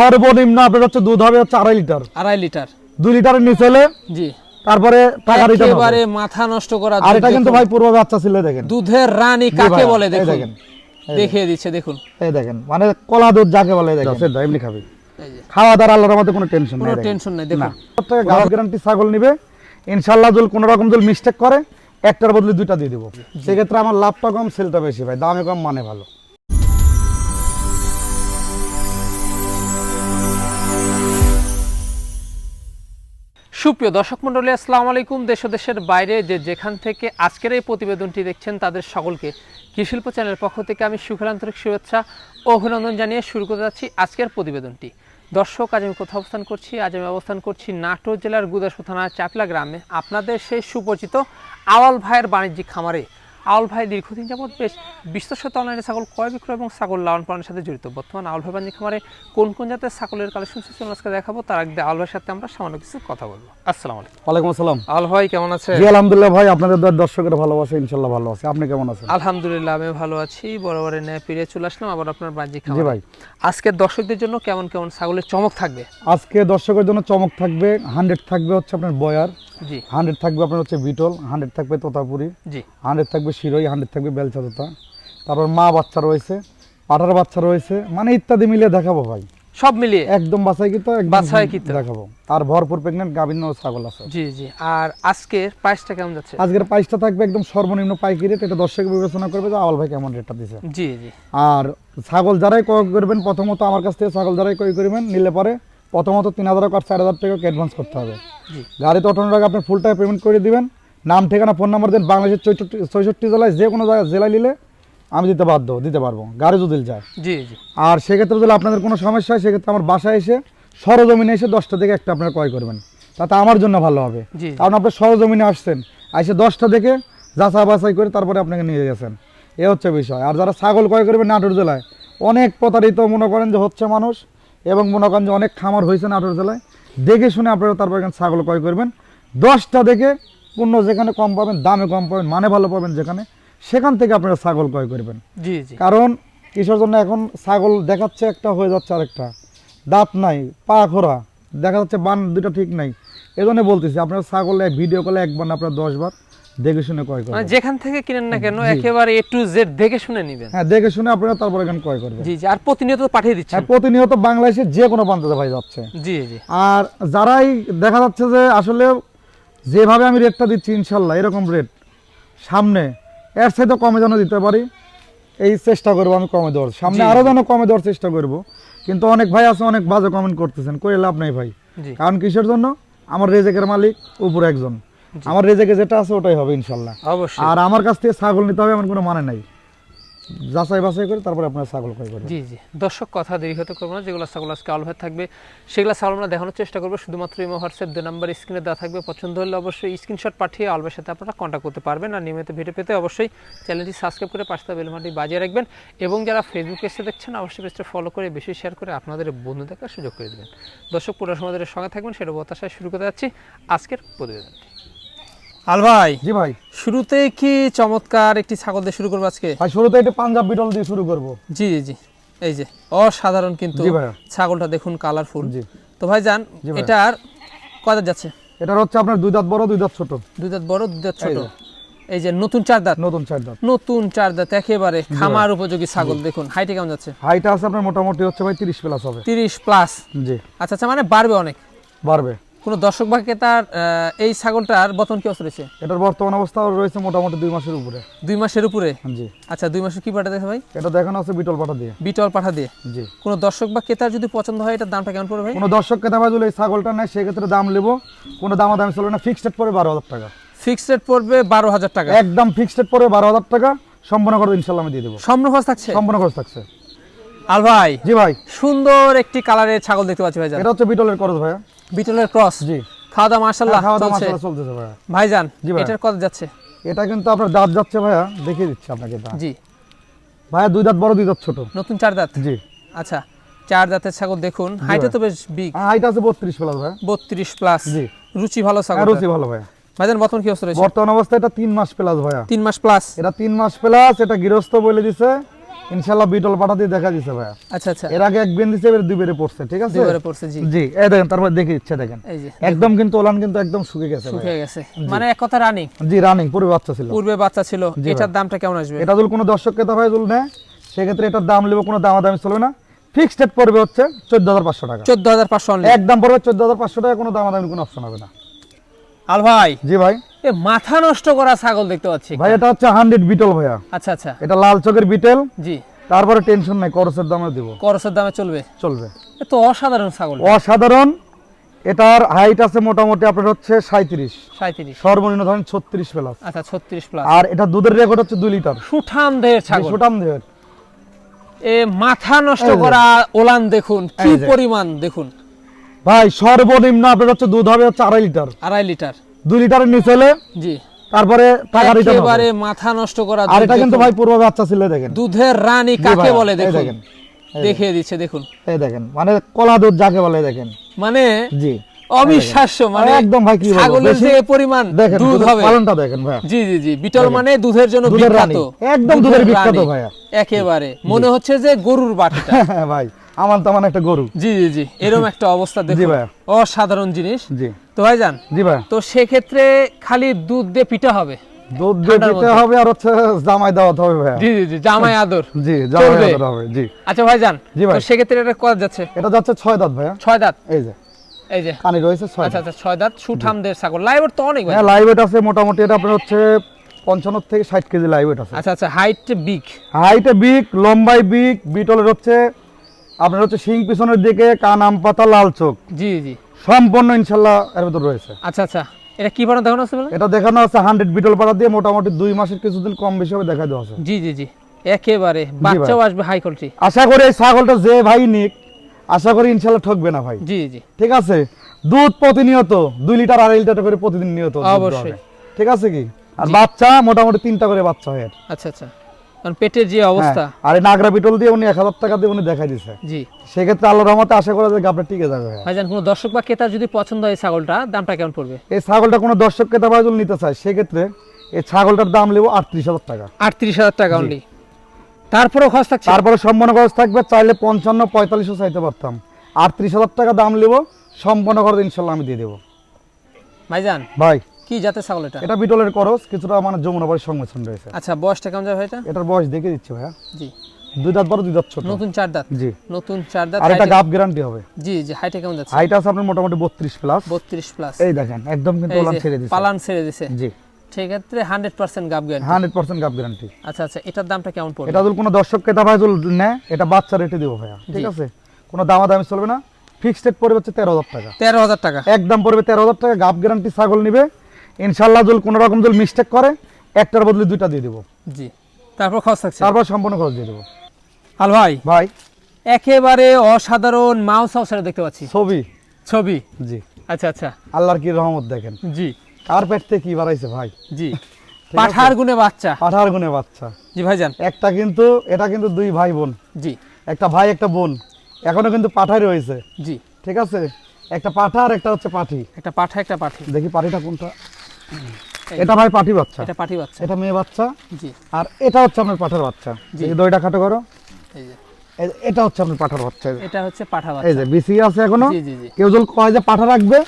সর্বনিম্ন আপনার হচ্ছে দুধ হবে হচ্ছে আড়াই লিটার। আড়াই লিটার। দুই লিটারের নিচে হলে জি। তারপরে টাকা রিটার্ন একেবারে মাথা নষ্ট করা আর এটা কিন্তু ভাই পূর্ব বাচ্চা ছিল দেখেন। দুধের রানী কাকে বলে দেখুন। দেখিয়ে দিচ্ছে দেখুন। এই দেখেন মানে কলা দুধ যাকে বলে দেখেন। সেটা এমনি খাবে। এই যে। খাওয়া দাওয়ার আল্লাহর মধ্যে কোনো টেনশন নাই কোনো টেনশন নাই দেখুন। প্রত্যেক গাছ গ্যারান্টি ছাগল নিবে। ইনশাল্লাহ যদি কোনো রকম যদি মিস্টেক করে একটার বদলে দুইটা দিয়ে দেবো। সেক্ষেত্রে আমার লাভটা কম সেলটা বেশি ভাই। দামে কম মানে ভালো। সুপ্রিয় দর্শক মন্ডলী আসসালামু আলাইকুম। দেশ দেশের বাইরে যে যেখান থেকে আজকের এই প্রতিবেদনটি দেখছেন, তাদের সকলকে কৃষিল্প চ্যানেলের পক্ষ থেকে আমি সুখের আন্তরিক শুভেচ্ছা অভিনন্দন জানিয়ে শুরু করতে যাচ্ছি আজকের প্রতিবেদনটি। দর্শক, আজ আমি কোথাও অবস্থান করছি? আজ আমি অবস্থান করছি নাটোর জেলার গুদাসপুর থানার চাপলা গ্রামে। আপনাদের সেই সুপরিচিত আওয়াল ভাইয়ের বাণিজ্যিক খামারে আওয়াল ভাই দীর্ঘদিন যাবৎ বেশ বিশ্বস্ত অনলাইনে ছাগল ক্রয় বিক্রয় এবং ছাগল লালন পালনের সাথে জড়িত। বর্তমান আওয়াল ভাই বাণিজ্যিক খামারে কোন কোন জাতের ছাগলের কালেকশন সিস্টেম আজকে দেখাবো। তার আগে আওয়াল ভাইয়ের সাথে আমরা সামান্য কিছু কথা বলব। আসসালামু আলাইকুম। ওয়ালাইকুম আসসালাম। আল ভাই কেমন আছে জি আলহামদুলিল্লাহ ভাই আপনাদের দর- দর্শকের ভালোবাসা ইনশাল্লাহ ভালো আছে। আপনি কেমন আছেন? আলহামদুলিল্লাহ আমি ভালো আছি। বরাবরের ন্যায় ফিরে চলে আসলাম আবার আপনার বাহ্যিক জি ভাই। আজকের দর্শকদের জন্য কেমন কেমন ছাগলের চমক থাকবে? আজকে দর্শকের জন্য চমক থাকবে হান্ড্রেড থাকবে হচ্ছে আপনার বয়ার। হান্ড্রেড থাকবে আপনার হচ্ছে বিটল হান্ড্রেড থাকবে তোতাপুরি জি। হান্ড্রেড থাকবে শিরোই হান্ড্রেড থাকবে বেলচা তোতা তারপর মা বাচ্চা রয়েছে পাটার বাচ্চা রয়েছে মানে ইত্যাদি মিলিয়ে দেখাবো ভাই। সব মিলিয়ে? একদম বাছাই কিন্তু একদম বাছাইকৃত। দেখাবো। আর ভরপুর প্রেগনেন্ট গাভিন ছাগল আছে। জি জি। আর আজকের প্রাইসটা কেমন যাচ্ছে? আজকের প্রাইসটা থাকবে একদম সর্বনিম্ন পাইকি রেট এটা দর্শক বিবেচনা করবে যে আওয়াল ভাই কেমন রেটটা দিছে। জি জি। আর ছাগল যারাই ক্রয় করবেন প্রথমত আমার কাছ থেকে ছাগল যারাই ক্রয় করবেন নিলে পরে প্রথমত তিন হাজার আর চার হাজার টাকা অ্যাডভান্স করতে হবে। গাড়িতে ওঠানোর আগে আপনি ফুল টাকা পেমেন্ট করে দিবেন। নাম ঠিকানা ফোন নাম্বার দেন বাংলাদেশের চৌষট্টি ছয়ষট্টি জেলায় যে কোনো জায়গায় জেলায় নিলে আমি দিতে বাধ্য দিতে পারব। গাড়ি যদি যায়। জি জি। আর সেক্ষেত্রে যদি আপনাদের কোনো সমস্যা হয় সেক্ষেত্রে আমার বাসায় এসে সরজমিনে এসে দশটা থেকে একটা আপনারা ক্রয় করবেন। তাতে আমার জন্য ভালো হবে। কারণ আপনি সরজমিনে আসছেন এসে দশটা থেকে যাচা বাছাই করে তারপরে আপনাকে নিয়ে গেছেন। এ হচ্ছে বিষয়। আর যারা ছাগল ক্রয় করবেন নাটোর জেলায় অনেক প্রতারিত মনে করেন যে হচ্ছে মানুষ এবং মনে করেন যে অনেক খামার হয়েছে নাটোর জেলায়। দেখে শুনে আপনারা তারপর এখানে ছাগল ক্রয় করবেন। দশটা দেখে পণ্য যেখানে কম পাবেন দামে কম পাবেন মানে ভালো পাবেন যেখানে সেখান থেকে আপনারা ছাগল ক্রয় করবেন। জি জি। কারণ কিসের জন্য এখন ছাগল দেখাচ্ছে একটা হয়ে যাচ্ছে আরেকটা। দাঁত নাই পা খোরা দেখা যাচ্ছে বান দুটো ঠিক নাই। এই জন্য বলতেছি আপনার ছাগল ভিডিও কলে একবার না আপনার দশবার দেখে শুনে ক্রয় মানে করবেন যেখান থেকে কিনেন না কেন একেবারে এ টু জেড দেখে শুনে নেবেন। হ্যাঁ দেখে শুনে আপনারা তারপর এখানে ক্রয় করবেন। জি জি আর প্রতিনিয়ত পাঠিয়ে দিচ্ছেন। হ্যাঁ প্রতিনিয়ত বাংলাদেশের যে কোনো প্রান্তে ভাই যাচ্ছে। জি জি। আর যারাই দেখা যাচ্ছে যে আসলে যেভাবে আমি রেটটা দিচ্ছি ইনশাল্লাহ এরকম রেট সামনে এর সাথে কমে যেন দিতে পারি এই চেষ্টা করব আমি কমে দেওয়ার। সামনে আরও যেন কমে দেওয়ার চেষ্টা করব। কিন্তু অনেক ভাই আছে অনেক বাজে কমেন্ট করতেছেন করে লাভ নেই ভাই। কারণ কিসের জন্য? আমার রেজেকের মালিক উপরে একজন। আমার রেজেকে যেটা আছে ওটাই হবে ইনশাল্লাহ। অবশ্যই। আর আমার কাছ থেকে ছাগল নিতে হবে এমন কোনো মানে নাই। যাচাই বাছাই করে তারপরে আপনার ছাগল ক্রয় করবেন। জি জি। দর্শক কথা দেরি হতে করব না। যেগুলো ছাগল আজকে আলভার থাকবে সেগুলো ছাগল আমরা দেখানোর চেষ্টা করব। শুধুমাত্র ইমো হোয়াটসঅ্যাপ দু নাম্বার স্ক্রিনে দেওয়া থাকবে। পছন্দ হলে অবশ্যই স্ক্রিনশট পাঠিয়ে আলভার সাথে আপনারা কন্ট্যাক্ট করতে পারবেন। আর নিয়মিত ভিডিও পেতে অবশ্যই চ্যানেলটি সাবস্ক্রাইব করে পাশে বেলমাটি বাজিয়ে রাখবেন। এবং যারা ফেসবুক পেজে দেখছেন অবশ্যই পেজটা ফলো করে বেশি শেয়ার করে আপনাদের বন্ধু দেখার সুযোগ করে দেবেন। দর্শক পুরো সমাজের সঙ্গে থাকবেন সেটা বতাশায় শুরু করতে যাচ্ছি। আজকের প্রতিবেদনটি। আল ভাই জি ভাই। শুরুতে কি চমৎকার একটি ছাগল দিয়ে শুরু করব আজকে? ভাই শুরুতে একটু পাঞ্জাব বিটল দিয়ে শুরু করব। জি জি জি এই যে অসাধারণ কিন্তু ছাগলটা দেখুন কালারফুল জি। তো ভাই যান। এটার কয়দাত যাচ্ছে? এটার হচ্ছে আপনার দুই দাঁত বড় দুই দাঁত ছোট। দুই দাঁত বড় দুই দাঁত ছোট। এই যে। নতুন চার দাঁত। নতুন চার দাঁত। নতুন চার দাঁত একেবারে খামার উপযোগী ছাগল দেখুন হাইটে কেমন যাচ্ছে? হাইটা আছে আপনার মোটামুটি হচ্ছে ভাই তিরিশ প্লাস হবে। তিরিশ প্লাস জি। আচ্ছা আচ্ছা মানে বাড়বে অনেক। বাড়বে। কোনো দর্শক বা ক্রেতার এই ছাগলটার বতন কি অবস্থা রয়েছে? এটার বর্তমান অবস্থা রয়েছে মোটামুটি দুই মাসের উপরে। দুই মাসের উপরে? জি। আচ্ছা দুই মাসের কি পাঠা দেখে ভাই? এটা দেখানো আছে বিটল পাটা দিয়ে। বিটল পাঠা দিয়ে? জি। কোনো দর্শক বা ক্রেতার যদি পছন্দ হয় এটার দামটা কেমন পড়বে ভাই? কোনো দর্শক কেতা ভাই যদি এই ছাগলটা নেয় সেক্ষেত্রে দাম নেব। কোনো দামা দামি চলবে না। ফিক্সড রেট পড়বে বারো হাজার টাকা। ফিক্সড রেট পড়বে বারো হাজার টাকা। একদম ফিক্সড রেট পড়বে বারো হাজার টাকা। সম্পূর্ণ করে ইনশাল্লাহ আমি দিয়ে দেবো। সম্পূর্ণ খরচ থাকছে? সম্পূর্ণ খরচ থাকছে। আল ভাই জি ভাই। সুন্দর একটি কালারের ছাগল দেখতে পাচ্ছি ভাইজান। এটা হচ্ছে বিটলের খরচ ভাইয়া। বিটলের ক্রস? জি। খাওয়া দাওয়া মার্শাল্লাহ খাওয়া দাওয়া চলতেছে ভাইয়া। ভাইজান ভাই। এটার কত যাচ্ছে? এটা কিন্তু আপনার দাঁত যাচ্ছে ভাইয়া দেখিয়ে দিচ্ছি আপনাকে জি। ভাইয়া দুই দাঁত বড় দুই দাঁত ছোট। নতুন চার দাঁত? জি। আচ্ছা চার দাঁতের ছাগল দেখুন। হাইটে তো বেশ বিগ হাইট আছে বত্রিশ প্লাস ভাইয়া। বত্রিশ প্লাস। জি। রুচি ভালো হ্যাঁ, ছাগল রুচি ভালো ভাইয়া। ভাইজান বর্তমান কি অবস্থা রয়েছে? বর্তমান অবস্থায় এটা তিন মাস প্লাস ভাইয়া। তিন মাস প্লাস। এটা তিন মাস প্লাস এটা গৃহস্থ বলে দিছে। ইনশাল্লাহ বিটল পাঠা দিয়ে দেখা দিছে ভাইয়া। আচ্ছা আচ্ছা। এর আগে এক বেন দিছে এবার দুই বেরে পড়ছে ঠিক আছে? দুবারে পড়ছে জি। জি এই দেখেন তারপর দেখে ইচ্ছে দেখেন। একদম কিন্তু ওলান কিন্তু একদম শুকে গেছে। শুকিয়ে গেছে। মানে এক কথা রানিং জি রানিং পুরো বাচ্চা ছিল। পূর্বে বাচ্চা ছিল এটার দামটা কেমন আসবে? এটা যদি কোনো ভাই নেয় সেক্ষেত্রে এটার দাম নেবে কোনো দামাদামি চলবে না। ফিক্সড পড়বে হচ্ছে চোদ্দ হাজার পাঁচশো টাকা। চোদ্দ হাজার পাঁচশো একদম পড়বে চোদ্দ হাজার পাঁচশো টাকা কোনো দামাদামি কোনো অপশন হবে না। আল ভাই জি ভাই। এ মাথা নষ্ট করা ছাগল দেখতে পাচ্ছি ভাই এটা হচ্ছে হান্ড্রেড বিটল ভাইয়া। আচ্ছা আচ্ছা। এটা লাল চোখের বিটেল জি। তারপরে টেনশন নাই করসের দামে দিব। করসের দামে চলবে? চলবে। এ তো অসাধারণ ছাগল। অসাধারণ। এটার হাইট আছে মোটামুটি আপনার হচ্ছে সাঁত্রিশ সাঁত্রিশ সর্বনিম্ন ধরেন ছত্রিশ প্লাস আচ্ছা ছত্রিশ প্লাস আর এটা দুধের রেকর্ড হচ্ছে দুই লিটার। সুঠাম দেহের ছাগল। সুটাম দেহের। এ মাথা নষ্ট করা ওলান দেখুন কি। পরিমাণ দেখুন। ভাই সর্বনিম্ন আপনার হচ্ছে দুধ হবে হচ্ছে আড়াই লিটার। আড়াই লিটার। দুই লিটারের নিচে হলে জি। তারপরে টাকা রিটার্ন মাথা নষ্ট করা আর এটা কিন্তু ভাই পূর্ব বাচ্চা ছিল দেখেন। দুধের রানী কাকে বলে দেখেন। দেখিয়ে দিচ্ছে দেখুন। এই দেখেন মানে কলা দুধ যাকে বলে দেখেন। মানে জি। অবিশ্বাস্য মানে একদম ভাই কি ছাগলের যে পরিমাণ দুধ হবে। পালনটা দেখেন ভাই জি জি জি বিটল মানে দুধের জন্য বিখ্যাত। একদম দুধের বিখ্যাত। ভাইয়া। একেবারে। মনে হচ্ছে যে গরুর বাটিটা। ভাই। আমার তো মানে একটা গরু। জি জি জি। এরকম একটা অবস্থা দেখুন। ভাইয়া। অসাধারণ জিনিস। জি। তো ভাই যান জি ভাই তো সেক্ষেত্রে খালি দুধ দিয়ে পিঠা হবে? দুধ দিয়ে মধ্যে। হবে আর হচ্ছে জামাই দেওয়াতে হবে ভাইয়া। জি জি জি জামাই আদর। জি জামাই। দেওয়াতে হবে জি। আচ্ছা ভাই যান জি ভাই। তো সেক্ষেত্রে এটা কত যাচ্ছে? এটা যাচ্ছে ছয় দাঁত ভাইয়া। ছয় দাঁত? এই যে। এই যে। কানি রয়েছে ছয় আচ্ছা আচ্ছা ছয় দাঁত। সুঠামদের ছাগল। লাইভ তো অনেক ভাই। হ্যাঁ লাইভ ওয়েট আছে। মোটামুটি এটা আপনার হচ্ছে পঞ্চান্ন থেকে ষাট কেজি লাইভ ওয়েট আছে। আচ্ছা আচ্ছা হাইট বিগ হাইটে বিগ লম্বাই বিগ বিটলের হচ্ছে আপনার হচ্ছে শিং পিছনের দিকে কান আম পাতা লাল চোখ। জি জি। সম্পূর্ণ ইনশাল্লাহ এর ভিতর রয়েছে। আচ্ছা আচ্ছা। এটা কি বানানো দেখানো আছে এটা দেখানো আছে হান্ড্রেড বিটল পাড়া দিয়ে মোটামুটি দুই মাসের কিছুদিন কম বেশি হবে দেখা দেওয়া আছে। জি জি জি। একেবারে বাচ্চাও আসবে হাই কোয়ালিটি আশা করি এই ছাগলটা যে ভাই নিক আশা করি ইনশাল্লাহ ঠকবে না ভাই। জি জি। ঠিক আছে? দুধ প্রতিনিয়ত দুই লিটার আড়াই লিটার করে প্রতিদিন নিয়ত অবশ্যই। ঠিক আছে কি? আর বাচ্চা মোটামুটি তিনটা করে বাচ্চা হয় আচ্ছা আচ্ছা। কারণ পেটের যে অবস্থা। হ্যাঁ, আর এই নাগরা বিটল দিয়ে উনি এক হাজার টাকা দিয়ে উনি দেখাই দিছে। জি। সেক্ষেত্রে আল্লাহ রহমতে আশা করা যায় গাবটা টিকে যাবে। ভাইজান কোনো দর্শক বা ক্রেতা যদি পছন্দ হয় ছাগলটা দামটা কেমন পড়বে? এই ছাগলটা কোনো দর্শককে দাবায় যদি নিতে চায় সেক্ষেত্রে এই ছাগলটার দাম নেব আটত্রিশ হাজার টাকা। আটত্রিশ হাজার টাকা অনলি তারপরেও খরচ থাকছে? তারপরে সম্পন্ন খরচ থাকবে চাইলে পঞ্চান্ন পঁয়তাল্লিশও চাইতে পারতাম। আটত্রিশ হাজার টাকা দাম নেব সম্পন্ন খরচ ইনশাল্লাহ আমি দিয়ে দেবো। ভাইজান ভাই। কি জাতের ছাগল এটা? এটা বিটলের খরচ কিছুটা মানে যমুনা বাড়ির সংমিশ্রণ রয়েছে। আচ্ছা বয়সটা কেমন যাবে এটা? এটার বয়স দেখে দিচ্ছি ভাইয়া। জি। দুই দাঁত বড় দুই দাঁত ছোট। নতুন চার দাঁত? জি। নতুন চার দাঁত আর এটা গাপ গ্যারান্টি হবে। জি জি হাইটে কেমন যাচ্ছে? হাইট আছে আপনার মোটামুটি বত্রিশ প্লাস বত্রিশ প্লাস এই দেখেন একদম কিন্তু ওলান ছেড়ে দিচ্ছে পালান ছেড়ে দিছে। জি। সেক্ষেত্রে হান্ড্রেড পার্সেন্ট গাব গ্যারান্টি হান্ড্রেড পার্সেন্ট গাপ গ্যারান্টি আচ্ছা আচ্ছা এটার দামটা কেমন পড়বে? এটা যদি কোনো দর্শককে দাবায় যদি নেয় এটা বাচ্চা রেটে দেবো ভাইয়া ঠিক আছে? কোনো দামা দামি চলবে না। ফিক্সড রেট পড়বে হচ্ছে তেরো হাজার টাকা। তেরো হাজার টাকা। একদম পড়বে তেরো হাজার টাকা গাপ গ্যারান্টি ছাগল নিবে। ইনশাল্লাহ যদি কোনো রকম যদি মিস্টেক করে একটার বদলে দুইটা দিয়ে দেবো। জি। তারপর খরচ থাকছে? তারপর সম্পূর্ণ খরচ দিয়ে দেবো। আল ভাই ভাই। একেবারে অসাধারণ মাউস হাউসারে দেখতে পাচ্ছি। ছবি। ছবি? জি। আচ্ছা আচ্ছা। আল্লাহর কি রহমত দেখেন। জি। কার্পেট থেকে কি বাড়াইছে ভাই? জি। পাঠার গুনে বাচ্চা। পাঠার গুনে বাচ্চা। জি ভাইজান। একটা কিন্তু এটা কিন্তু দুই ভাই বোন। জি। একটা ভাই একটা বোন। এখনও কিন্তু পাঠাই রয়েছে। জি। ঠিক আছে? একটা পাঠা আর একটা হচ্ছে পাঠি। একটা পাঠা একটা পাঠি। দেখি পাঠিটা কোনটা? এটা ভাই পাঠি বাচ্চা। এটা পাঠি বাচ্চা। এটা মেয়ে বাচ্চা। জি। আর এটা হচ্ছে আপনার পাঠার বাচ্চা। এই দইটা খাটো করো। এই যে। এটা হচ্ছে আপনার পাঠার বাচ্চা। এটা হচ্ছে পাঠা বাচ্চা এই যে বিসি আছে এখনও। জি জি জি। কেউ যদি কয় যে পাঠা রাখবে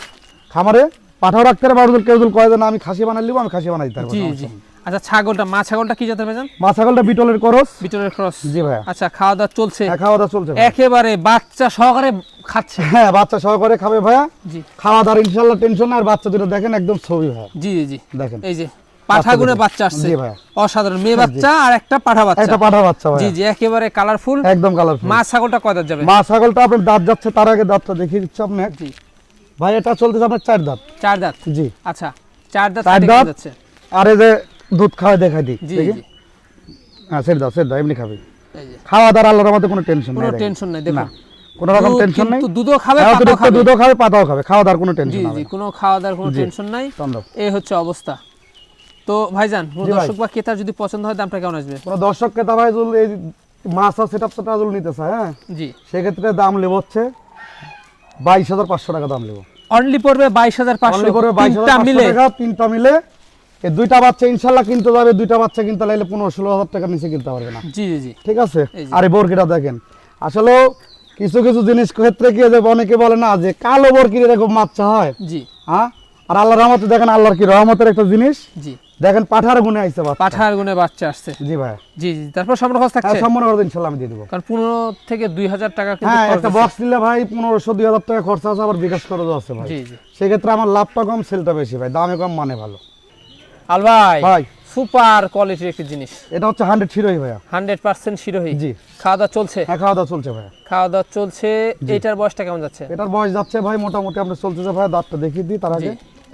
খামারে পাঠাও রাখতে পারবে আর কেউ যদি কয় যে না আমি খাসি বানাই লিবো আমি খাসি বানাই দিতে পারব জি জি। আচ্ছা ছাগলটা মা ছাগলটা কি জাতের ভাইজান মা ছাগলটা বিটলের করস। বিটলের ক্রস। জি ভাইয়া। আচ্ছা খাওয়া দাওয়া চলছে। হ্যাঁ, খাওয়া দাওয়া চলছে একেবারে বাচ্চা সহকারে খাচ্ছে। হ্যাঁ বাচ্চা সহকারে খাবে ভাইয়া। জি। খাওয়া দাওয়ার ইনশাল্লাহ টেনশন আর বাচ্চা দুটো দেখেন একদম ছবি জি জি দেখেন। এই যে পাঠা গুনে বাচ্চা আসছে। অসাধারণ। মেয়ে বাচ্চা আর একটা পাঠা বাচ্চা। একটা পাঠা বাচ্চা জি জি একেবারে কালারফুল একদম কালারফুল মা ছাগলটা কয় দাঁত যাবে? মা ছাগলটা আপনার দাঁত যাচ্ছে তার আগে দাঁতটা দেখিয়ে দিচ্ছে জি। ভাই এটা চলতেছে আপনার চার দাঁত। চার দাঁত? জি। আচ্ছা চার দাঁত চার দাঁত? আর এই যে দুধ খাওয়া দেখাই দিই জি জি। হ্যাঁ সেটা দাও সেটা দাও এমনি খাবি। খাওয়া দাওয়ার আল্লাহর মধ্যে কোনো টেনশন কোনো নেই টেনশন নাই দেখুন। কোনো রকম টেনশন নেই? দুধও খাবে পাতাও খাবে। দুধও খাবে পাতাও খাবে খাওয়া দাওয়ার কোনো টেনশন জি কোনো খাওয়া দাওয়ার কোনো টেনশন নাই। এই হচ্ছে অবস্থা। তো ভাইজান। দর্শক বা ক্রেতার যদি পছন্দ হয় দামটা কেমন আসবে? কোনো দর্শককে তা ভাই যদি এই মাছ আর সেট আপটা যদি নিতে চায় হ্যাঁ? জি। সেক্ষেত্রে দাম নেব হচ্ছে বাইশ হাজার পাঁচশো টাকা দাম নেব। অনলি পড়বে অনলি হাজার তিনটা মিলে। টাকা তিনটা মিলে। এই দুইটা বাচ্চা ইনশাল্লাহ কিনতে যাবে দুইটা বাচ্চা কিনতে লাগলে পনেরো ষোলো হাজার টাকার নিচে কিনতে পারবে না। জি জি জি। ঠিক আছে। আর এই বরকিটা দেখেন। আসলে কিছু কিছু জিনিস ক্ষেত্রে কি যে অনেকে বলে না যে কালো বরকির এরকম বাচ্চা হয়? জি। হ্যাঁ? আর আল্লাহর রহমতে দেখেন আল্লাহর কি রহমতের একটা জিনিস? জি। দেখেন পাঠার গুণে বাচ্চা। পাঠার গুনে বাচ্চা আসছে। জি ভাই। জি জি তারপর সম্পূর্ণ খরচ থাকছে? হ্যাঁ সম্মান করে ইনশাল্লাহ আমি দিয়ে দেবো। কারণ পনেরো থেকে দুই হাজার টাকা কিন্তু হ্যাঁ একটা বক্স নিলে ভাই পনেরোশো দুই হাজার টাকা খরচা আছে আবার বিকাশ আছে ভাই। জি জি। সেক্ষেত্রে আমার লাভটা কম সেলটা বেশি ভাই। দামে কম মানে ভালো। আল ভাই। ভাই। সুপার কোয়ালিটির একটি জিনিস। এটা হচ্ছে ভাইয়া। শিরোহী। জি। খাওয়া দাওয়া চলছে? হ্যাঁ খাওয়া দাওয়া চলছে ভাইয়া। খাওয়া দাওয়া চলছে এইটার বয়সটা কেমন যাচ্ছে? এটার বয়স যাচ্ছে ভাই মোটামুটি আমরা চলতেছে ভাই দাঁতটা দেখিয়ে দিই তার আগে।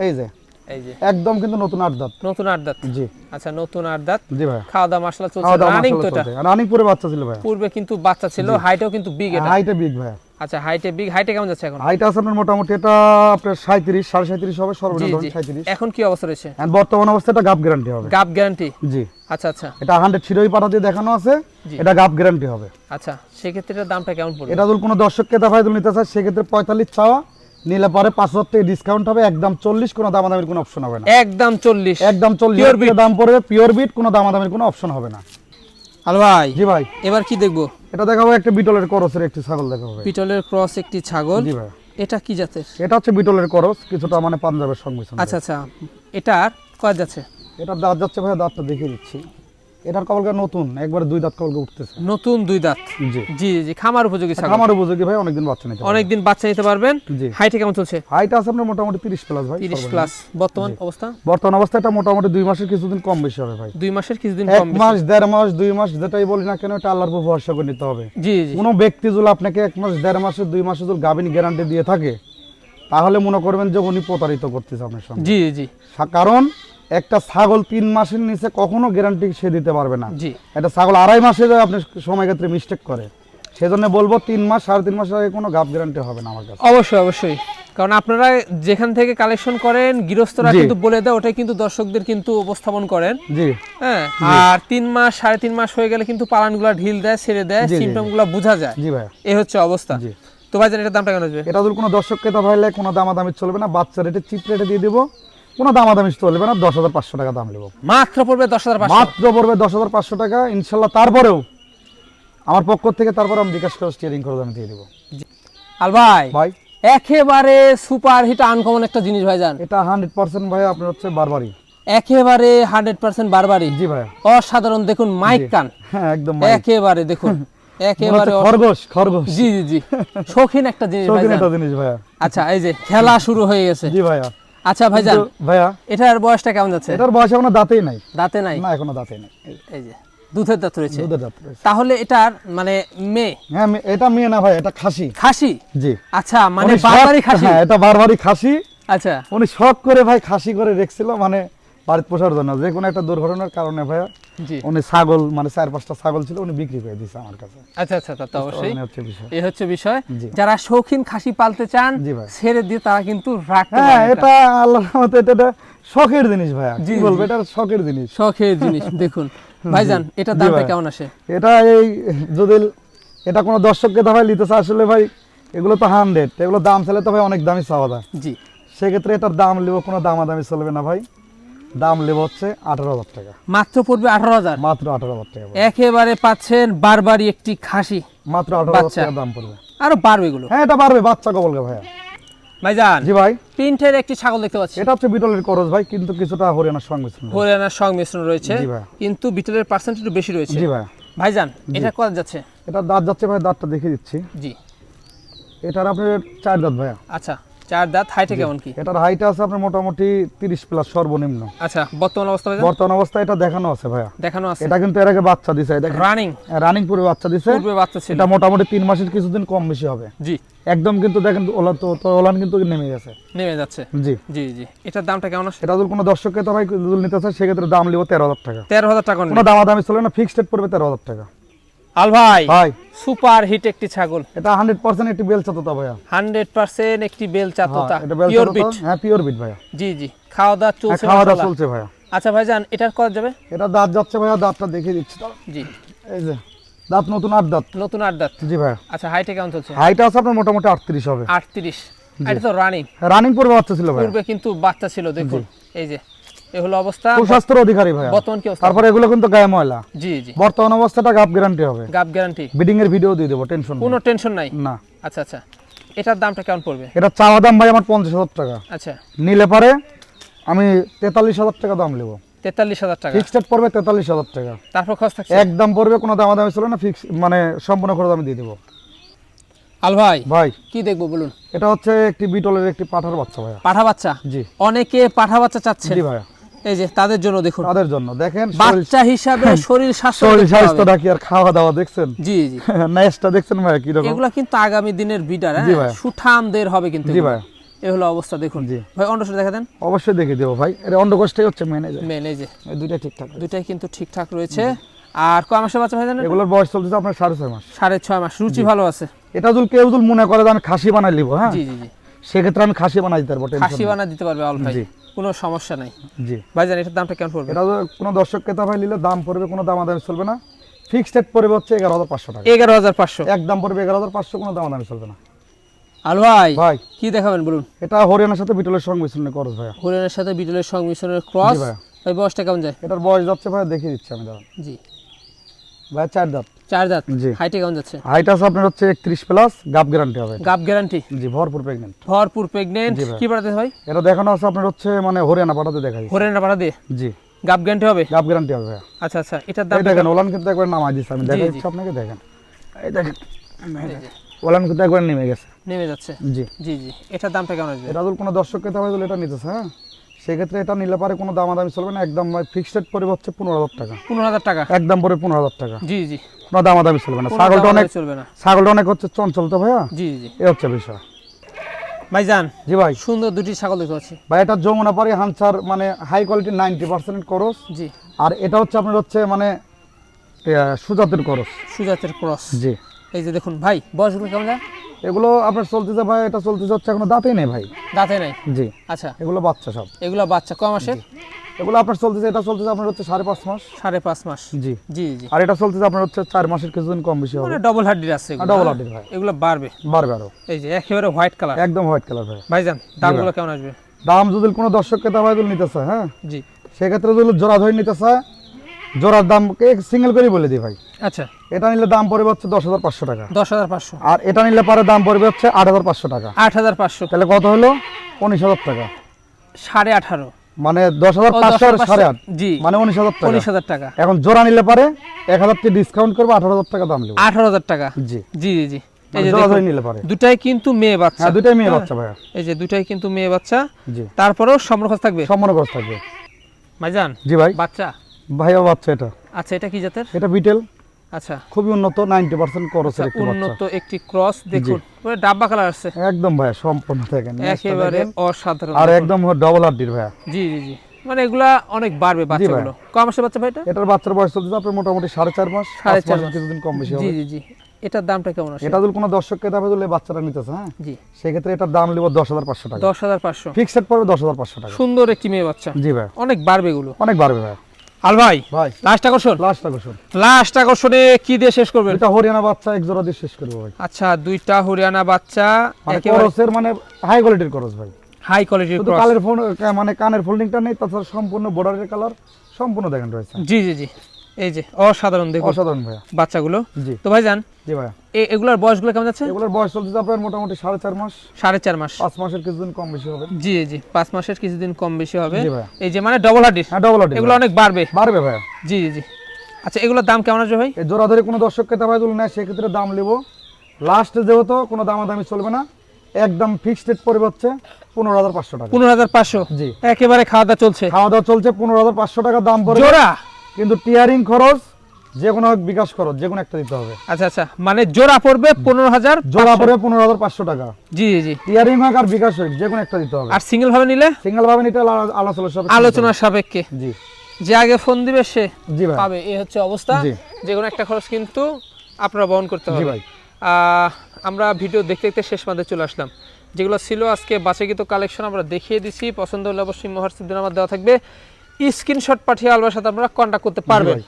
এই যে। এই যে। একদম কিন্তু নতুন আট দাঁত। নতুন আট দাঁত? জি। আচ্ছা নতুন আট দাঁত। জি ভাই খাওয়া দাওয়া মশলা চলছে রানিং তো এটা? রানিং পরে বাচ্চা ছিল ভাই পূর্বে কিন্তু বাচ্চা ছিল হাইটও কিন্তু বিগ এটা। হাইটে বিগ ভাই আচ্ছা হাইটে বিগ হাইটে কেমন যাচ্ছে এখন? হাইট আছে আপনার মোটামুটি এটা আপনার সাঁত্রিশ সাড়ে সাঁত্রিশ হবে সর্বনিম্ন জি সাঁত্রিশ এখন কি অবস্থা রয়েছে? আর বর্তমান অবস্থা এটা গাপ গ্যারান্টি হবে। গাপ গ্যারান্টি জি। আচ্ছা আচ্ছা। এটা হান্ড্রেড ছিরোই পাঠা দিয়ে দেখানো আছে এটা গাপ গ্যারান্টি হবে। আচ্ছা সেক্ষেত্রে এটার দামটা কেমন পড়বে? এটা যদি কোনো দর্শক ক্রেতা ভাই নিতে চায় সেক্ষেত্রে পঁয়তাল্লিশ চাওয়া নিলে পরে পাঁচ হাজার ডিসকাউন্ট হবে একদম চল্লিশ কোনো দামাদামির কোনো অপশন হবে না। একদম চল্লিশ। একদম চল্লিশ দাম পড়বে পিওর বিট কোনো দামাদামির কোনো অপশন হবে না। হ্যালো ভাই জি ভাই। এবার কি দেখব? এটা দেখাবো একটা বিটলের ক্রসের একটি ছাগল দেখাবো বিটলের ক্রস একটি ছাগল। জি ভাই। এটা কি জাতের? এটা হচ্ছে বিটলের ক্রস কিছুটা মানে পাঞ্জাবের সংমিশ্রণ। আচ্ছা আচ্ছা। এটা কয় যাচ্ছে এটা দাঁত যাচ্ছে ভাই দাঁতটা দেখিয়ে দিচ্ছি। এটার কবলকা নতুন একবারে দুই দাঁত কবলকা উঠতেছে। নতুন দুই দাঁত? জি। জি জি খামার উপযোগী ছাগল। আমার উপযোগী ভাই অনেকদিন বাচ্চা নিতে অনেকদিন বাচ্চা নিতে পারবেন? জি। হাইটে কেমন চলছে? হাইট আছে আপনার মোটামুটি তিরিশ প্লাস ভাই তিরিশ সর্বনিম্ন। প্লাস বর্তমান অবস্থা? বর্তমান অবস্থা এটা মোটামুটি দুই মাসের কিছুদিন কম বেশি হবে ভাই। দুই মাসের কিছুদিন কম বেশি। মাস দেড় মাস দুই মাস যেটাই বলি না কেন এটা আল্লাহর উপর ভরসা করে নিতে হবে। জি জি। কোনো ব্যক্তি যদি আপনাকে এক মাস দেড় মাসে দুই মাসে যদি গাভিন গ্যারান্টি দিয়ে থাকে তাহলে মনে করবেন যে উনি প্রতারিত করতেছে আপনার সঙ্গে জি জি। কারণ একটা ছাগল তিন মাসের নিচে কখনো গ্যারান্টি সে দিতে পারবে না। একটা ছাগল আড়াই মাসে যায় আপনি সময় ক্ষেত্রে মিস্টেক করে। সেজন্য বলব তিন মাস সাড়ে তিন মাসের আগে কোনো গাপ গ্যারান্টি হবে না আমার কাছে। অবশ্যই অবশ্যই। কারণ আপনারা যেখান থেকে কালেকশন করেন গৃহস্থরা কিন্তু বলে দেয় ওটাই কিন্তু দর্শকদের কিন্তু উপস্থাপন করেন। জি। হ্যাঁ আর তিন মাস সাড়ে তিন মাস হয়ে গেলে কিন্তু পালানগুলা ঢিল দেয় ছেড়ে দেয় জি, জি, জি। সিমটমগুলা বোঝা যায়। জি ভাই এই হচ্ছে অবস্থা। জি। তো ভাই জানেন এটার দামটা কেন আসবে? এটা যদি কোনো দর্শক ক্রেতা ভাইলে কোনো দামাদামি চলবে না বাচ্চা রেটে চিপ রেটে দিয়ে দিব। কোনো দামাদামি চলবে না দশ হাজার পাঁচশো টাকা দাম নেব। মাত্র পড়বে দশ হাজার মাত্র পড়বে দশ হাজার পাঁচশো টাকা ইনশাল্লাহ তারপরেও আমার পক্ষ থেকে তারপরে আমি বিকাশ করে স্টিয়ারিং করে আমি দিয়ে দেবো। আর ভাই ভাই। একেবারে সুপার হিট আনকমন একটা জিনিস ভাই জান এটা হান্ড্রেড পার্সেন্ট ভাই আপনার হচ্ছে বারবারই। একেবারে হান্ড্রেড পার্সেন্ট বারবারই। জি ভাই। অসাধারণ দেখুন মাইক কান। হ্যাঁ একদম একেবারে দেখুন একেবারে খরগোশ খরগোশ। জি জি জি। শৌখিন একটা জিনিস শৌখিন একটা জিনিস ভাইয়া। আচ্ছা এই যে খেলা শুরু হয়ে গেছে। জি ভাইয়া। আচ্ছা ভাইজান ভাইয়া এটার বয়সটা কেমন যাচ্ছে? এটার বয়স এখনও দাঁতেই নাই। দাঁতে নাই? না এখনও দাঁতেই নাই। এই যে। দুধের দাঁত রয়েছে। দুধের দাঁত রয়েছে। তাহলে এটার মানে মেয়ে? হ্যাঁ এটা মেয়ে না ভাই এটা খাসি। খাসি? জি। আচ্ছা মানে বারবারই খাসি? হ্যাঁ এটা বারবারই খাসি। আচ্ছা। উনি শখ করে ভাই খাসি করে রেখছিল মানে বাড়িতে পোষার জন্য। যে কোনো একটা দুর্ঘটনার কারণে ভাইয়া উনি ছাগল মানে চার পাঁচটা ছাগল ছিল উনি বিক্রি করে দিয়েছে আমার কাছে। আচ্ছা আচ্ছা তা তো অবশ্যই। হচ্ছে বিষয়। এই হচ্ছে বিষয়। যারা শৌখিন খাসি পালতে চান। ছেড়ে দিয়ে তারা কিন্তু রাখতে হ্যাঁ এটা। আল্লাহর রহমতে এটা শখের জিনিস ভাইয়া। কি বলব এটা শখের জিনিস। শখের জিনিস দেখুন। ভাইজান এটা দামটা কেমন আসে? এটা এই যদি এটা কোনো দর্শককে তো ভাই নিতেছে আসলে ভাই এগুলো তো হান্ড্রেড এগুলো দাম চাইলে তো ভাই অনেক দামই চাওয়া দাম জি। সেক্ষেত্রে এটার দাম নেব কোনো দামাদামি চলবে না ভাই। দাম নেব হচ্ছে আঠারো হাজার টাকা। মাত্র পড়বে আঠারো হাজার? মাত্র আঠারো হাজার টাকা একেবারে পাচ্ছেন বারবারই একটি খাসি। মাত্র আঠারো হাজার টাকা দাম পড়বে। আরও বাড়বে এগুলো। হ্যাঁ এটা পারবে বাচ্চা কবলকে ভাইয়া। ভাইজান জি ভাই। প্রিন্টের একটি ছাগল দেখতে পাচ্ছি। এটা হচ্ছে বিটলের করজ ভাই কিন্তু কিছুটা হরিয়ানার সংমিশ্রণ হরিয়ানার সংমিশ্রণ রয়েছে কিন্তু বিটলের পার্সেন্ট একটু বেশি রয়েছে। জি ভাই। ভাইজান এটা কত যাচ্ছে? এটা দাঁত যাচ্ছে ভাই দাঁতটা দেখিয়ে দিচ্ছি। জি। এটার আপনার চার দাঁত ভাইয়া। আচ্ছা। চার দাঁত হাইটে কেমন কি? এটার হাইট আছে আপনার মোটামুটি তিরিশ প্লাস সর্বনিম্ন। আচ্ছা বর্তমান অবস্থা বর্তমান অবস্থায় এটা দেখানো আছে ভাইয়া। দেখানো আছে। এটা কিন্তু এর আগে বাচ্চা দিছে এটা রানিং রানিং পূর্বে বাচ্চা দিছে। পূর্বে বাচ্চা ছিল। এটা মোটামুটি তিন মাসের কিছুদিন কম বেশি হবে। জি। একদম কিন্তু দেখেন ওলান তো তো ওলান কিন্তু নেমে গেছে। নেমে যাচ্ছে। জি। জি জি। এটার দামটা কেমন আসে এটা যদি কোনো দর্শককে তো ভাই যদি নিতে চায় সেক্ষেত্রে দাম লিব তেরো হাজার টাকা। তেরো হাজার টাকা কোনো দামাদামি চলে না ফিক্সড রেট পড়বে তেরো হাজার টাকা। আল ভাই ভাই। সুপার হিট একটি ছাগল। এটা হান্ড্রেড পার্সেন্ট একটি বেল ভাইয়া। হান্ড্রেড পার্সেন্ট একটি বেল চাততা হ্যাঁ, পিওর বিট হ্যাঁ পিওর বিট ভাইয়া। জি জি খাওয়া দাওয়া হ্যাঁ, চলছে খাওয়া দাওয়া চলছে ভাইয়া। আচ্ছা ভাইজান এটার কত যাবে? এটা দাঁত যাচ্ছে ভাইয়া দাঁতটা দেখিয়ে দিচ্ছি। তো। জি। এই যে দাঁত নতুন আট দাঁত। নতুন আট দাঁত। জি ভাইয়া। আচ্ছা হাইটে কেমন চলছে? হাইট আছে আপনার মোটামুটি আটত্রিশ হবে। আটত্রিশ। এটা তো রানিং রানিং পূর্বে বাচ্চা ছিল ভাই পূর্বে কিন্তু বাচ্চা ছিল দেখুন। এই যে এ হলো অবস্থা। সুস্বাস্থ্যের অধিকারী ভাইয়া। বর্তমান কি অবস্থা? তারপরে এগুলো কিন্তু গায়ে ময়লা। জি জি। বর্তমান অবস্থাটা গাপ গ্যারান্টি হবে। গাব গ্যারান্টি বিডিং এর ভিডিও দিয়ে দেবো টেনশন কোনো টেনশন নাই? না। আচ্ছা আচ্ছা। এটার দামটা কেমন পড়বে? এটা চাওয়া দাম ভাই আমার পঞ্চাশ হাজার টাকা। আচ্ছা। নিলে পারে আমি তেতাল্লিশ হাজার টাকা দাম নেব। তেতাল্লিশ হাজার টাকা। ফিক্সড পড়বে তেতাল্লিশ হাজার টাকা। তারপর খরচ থাকছে? একদম পড়বে কোনো দামাদামি ছিল না ফিক্স মানে সম্পূর্ণ খরচ আমি দিয়ে দেবো। আল ভাই ভাই। কি দেখব বলুন? এটা হচ্ছে একটি বিটলের একটি পাঠার বাচ্চা ভাইয়া। পাঠা বাচ্চা জি। অনেকে পাঠা বাচ্চা চাচ্ছে জি ভাইয়া। এই যে তাদের জন্য দেখুন। তাদের জন্য দেখেন বাচ্চা হিসাবে শরীর স্বাস্থ্য শরীর স্বাস্থ্যটা কি আর খাওয়া দাওয়া দেখছেন? জি জি। দেখছেন ভাইয়া কি রকম এগুলা কিন্তু আগামী দিনের বিডার হ্যাঁ? সুঠামদের হবে কিন্তু জি এগুলো। ভাইয়া এ হলো অবস্থা দেখুন। জি। ভাই অন্ডসটা দেখা দেন। অবশ্যই দেখে দেবো ভাই। এটা অন্ডকোষটাই হচ্ছে মেনে যায় মেন এই যে। দুইটা ঠিকঠাক। দুটাই কিন্তু ঠিকঠাক রয়েছে। আর কয় মাসের বাচ্চা ভাই জানেন? এগুলোর বয়স চলছে আপনার সাড়ে ছয় মাস। সাড়ে ছয় মাস। রুচি ভালো আছে। এটা যদি কেউ যদি মনে করে যে আমি খাসি বানাই লিবো হ্যাঁ? জি জি। সেক্ষেত্রে আমি খাসি বানাই দিতে পারব খাসি টেনশন বানা দিতে পারবে অল ভাই। কোনো সমস্যা নাই। জি। ভাইজান এটার দামটা কেমন পড়বে? এটা কোনো দর্শক ক্রেতা ভাই নিলে দাম পড়বে কোনো দামাদামি চলবে না। ফিক্সড রেট পড়বে হচ্ছে এগারো হাজার পাঁচশো টাকা। এগারো হাজার পাঁচশো। একদম পড়বে এগারো হাজার পাঁচশো কোনো দামাদামি চলবে না। আল ভাই ভাই। কি দেখাবেন বলুন? এটা হরিয়ানার সাথে বিটলের সংমিশ্রণ করস ভাইয়া। হরিয়ানার সাথে বিটলের সংমিশ্রণের ক্রস? ভাই বয়সটা কেমন যায়? এটার বয়স যাচ্ছে ভাই দেখিয়ে দিচ্ছি আমি দাঁড়ান। জি। ভাই চার দাঁত। চার দাঁত জি। হাইটে কেমন যাচ্ছে? হাইট আছে আপনার হচ্ছে একত্রিশ প্লাস গাপ গ্যারান্টি হবে। গ্যারান্টি জি ভরপুর প্রেগনেন্ট ভরপুর ভাই। কি পাঠাতে ভাই এটা দেখানো আছে আপনার হচ্ছে মানে হরিয়ানা পাঠাতে হরিয়ানা জি। গ্যারান্টি হবে? গাপ গ্যারান্টি হবে আচ্ছা আচ্ছা এটার দাম দেখেন ওলান কিন্তু একবার নামাই আমি আপনাকে দেখেন। এই দেখেন ওলান কিন্তু একবার নেমে গেছে। নেমে যাচ্ছে। জি। জি জি। এটার দামটা কেমন আসবে? যদি কোনো দর্শক ক্রেতা হয় তাহলে এটা নিতেছে হ্যাঁ? সেক্ষেত্রে এটা নিলে পারে কোনো দামাদামি চলবে না। একদম ফিক্সড রেট হচ্ছে পনেরো হাজার টাকা। পনেরো হাজার টাকা? একদম পড়বে পনেরো হাজার টাকা। জি জি। কোনো দামাদামি চলবে না। ছাগলটা অনেক চলবে না। ছাগলটা অনেক হচ্ছে চঞ্চল তো ভাইয়া? জি জি এ হচ্ছে বিষয়। ভাইজান জি ভাই। সুন্দর দুটি ছাগল দেখতে পাচ্ছি। ভাই এটা যমুনা পারি হানসার মানে হাই কোয়ালিটি নাইনটি পার্সেন্ট করস। জি। আর এটা হচ্ছে আপনার হচ্ছে মানে সুজাতের করস। সুজাতের ক্রস। জি। এই যে দেখুন ভাই বয়সগুলো কেমন যায় এগুলো আপনার চলতেছে ভাই এটা চলতেছে হচ্ছে এখনও দাঁতেই নেই ভাই। দাঁতে নাই? জি। আচ্ছা। এগুলো বাচ্চা সব। এগুলো বাচ্চা কম মাসের? এগুলো আপনার চলতেছে এটা চলতেছে আপনার হচ্ছে সাড়ে পাঁচ মাস। সাড়ে পাঁচ মাস। জি। জি জি। আর এটা চলতেছে আপনার হচ্ছে চার মাসের কিছুদিন কম বেশি হবে। মানে ডবল হাড্ডির আছে এগুলো, ডবল? হাড্ডির ভাই। এগুলো বাড়বে। বাড়বে আরও। এই যে একেবারে হোয়াইট কালার একদম হোয়াইট কালার ভাই। ভাই ভাইজান দামগুলো কেমন আসবে? দাম যদি কোনো দর্শক ক্রেতা ভাই নিতে চায় হ্যাঁ? জি। সেক্ষেত্রে যদি জোড়া ধরে নিতে চায় জোড়ার দাম সিঙ্গেল করে বলে দিই ভাই। আচ্ছা। এটা নিলে দাম পড়বে হচ্ছে দশ হাজার পাঁচশো টাকা। দশ হাজার পাঁচশো। আর এটা নিলে পরে দাম পড়বে হচ্ছে আট হাজার পাঁচশো টাকা। আট হাজার পাঁচশো। তাহলে কত হলো? উনিশ হাজার টাকা। সাড়ে আঠারো। মানে দশ হাজার পাঁচশো আর সাড়ে আট। জি। মানে উনিশ হাজার টাকা। উনিশ হাজার টাকা। এখন জোড়া নিলে পারে এক হাজার টাকা ডিসকাউন্ট করব আঠারো হাজার টাকা দাম নেব। আঠারো হাজার টাকা। জি। জি জি জি। মানে দুটাই কিন্তু মেয়ে বাচ্চা। হ্যাঁ দুটাই মেয়ে হ্যাঁ, বাচ্চা ভাইয়া। এই যে দুটাই কিন্তু মেয়ে বাচ্চা। জি। তারপরেও সম্পর্ক থাকবে? খরচ থাকবে। ভাইজান জি ভাই। বাচ্চা? ভাইয়া বাচ্চা এটা। আচ্ছা এটা কি জাতের? এটা বিটেল। আচ্ছা। খুবই উন্নত নাইনটি পার্সেন্ট করসের একটি বাচ্চা। উন্নত একটি ক্রস দেখুন। ওই ডাব্বা কালার আসছে। একদম ভাইয়া সম্পূর্ণ দেখেন। নেজটা একেবারে অসাধারণ। আর। একদম ডবল হাড্ডির ভাইয়া। জি জি জি। মানে এগুলা অনেক বাড়বে বাচ্চাগুলো। কম মাসের বাচ্চা ভাইটা এটার বাচ্চার বয়স চলছে আপনার মোটামুটি সাড়ে চার মাস। সাড়ে পাঁচ চার মাসের মাস। কিছুদিন কম বেশি হবে। জি জি। জি এটার দামটা কেমন আসে? এটা যদি কোনো দর্শককে দাবে দিলে বাচ্চাটা নিতেছে হ্যাঁ? জি। সেক্ষেত্রে এটার দাম হাজার পাঁচশো টাকা। দশ হাজার পাঁচশো। ফিক্সড পড়বে দশ হাজার পাঁচশো টাকা। সুন্দর একটি মেয়ে বাচ্চা। জি ভাই। অনেক বাড়বে এগুলো। অনেক বাড়বে ভাই আল ভাই ভাই। লাস্ট আকর্ষণ? লাস্ট আকর্ষণ। লাস্ট আকর্ষণে কি দিয়ে শেষ করবেন? এটা হরিয়ানা বাচ্চা এক জোড়া দিয়ে শেষ করব ভাই। আচ্ছা দুইটা হরিয়ানা বাচ্চা মানে করসের মানে হাই কোয়ালিটির করস ভাই। হাই কোয়ালিটির ক্রস কালের ফোন মানে কানের ফোল্ডিংটা নেই তাছাড়া সম্পূর্ণ বর্ডারের কালার সম্পূর্ণ দেখেন রয়েছে। জি জি জি। এই যে অসাধারণ দেখুন। অসাধারণ ভাইয়া। বাচ্চাগুলো। জি। তো ভাই জি ভাইয়া। এগুলার বয়সগুলো কেমন যাচ্ছে? এগুলোর বয়স আপনার মোটামুটি সাড়ে চার মাস। সাড়ে চার মাস। পাঁচ মাসের কিছুদিন কম বেশি হবে। জি জি পাঁচ মাসের কিছুদিন কম বেশি হবে। এই যে মানে ডবল হাড্ডির হ্যাঁ ডবল হাড্ডি এগুলো অনেক বাড়বে। বাড়বে ভাইয়া। জি জি। জি আচ্ছা এগুলোর দাম কেমন আসবে ভাই? জোড়া ধরে কোনো দর্শক ক্রেতা ভাই তুলে নেয় সেক্ষেত্রে দাম নেব। লাস্টে যেহেতু কোনো দামাদামি চলবে না একদম ফিক্সড রেট পড়বে হচ্ছে পনেরো হাজার পাঁচশো টাকা। পনেরো হাজার পাঁচশো? জি। একেবারে খাওয়া দাওয়া চলছে? খাওয়া দাওয়া চলছে পনেরো হাজার পাঁচশো টাকা দাম পড়বে। জোড়া? কিন্তু টিয়ারিং খরচ যে কোনো হোক বিকাশ খরচ যে কোনো একটা দিতে হবে। আচ্ছা আচ্ছা। মানে জোড়া পড়বে পনেরো হাজার জোড়া পড়বে পনেরো হাজার পাঁচশো টাকা। জি জি টিয়ারিং হোক আর বিকাশ হোক যে কোনো একটা দিতে হবে। আর সিঙ্গেল ভাবে নিলে? সিঙ্গেল ভাবে নিতে আলা- আলোচনা সব আলোচনার সাপেক্ষে। জি। যে আগে ফোন দিবে সে জি ভাই। পাবে। এই হচ্ছে অবস্থা। যে কোনো একটা খরচ কিন্তু আপনারা বহন করতে জি হবে। ভাই। আহ, আমরা ভিডিও দেখতে দেখতে শেষ মাঝে চলে আসলাম। যেগুলো ছিল আজকে বাসে বাছাইকৃত কালেকশন আমরা দেখিয়ে দিছি। পছন্দ হলে অবশ্যই হোয়াটসঅ্যাপ নাম্বার দেওয়া থাকবে। স্ক্রিনশট পাঠিয়ে আলবার সাথে আপনারা কন্ট্যাক্ট করতে পারবেন।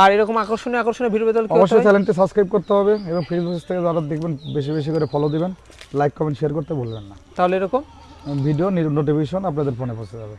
আর এরকম আকর্ষণীয় আকর্ষণীয় ভিডিও পেতে অবশ্যই হবে? চ্যানেলটি সাবস্ক্রাইব করতে হবে এবং ফেসবুক থেকে যারা দেখবেন বেশি বেশি করে ফলো দিবেন লাইক কমেন্ট শেয়ার করতে ভুলবেন না। তাহলে এরকম? ভিডিও নোটিফিকেশন আপনাদের ফোনে পৌঁছে যাবে।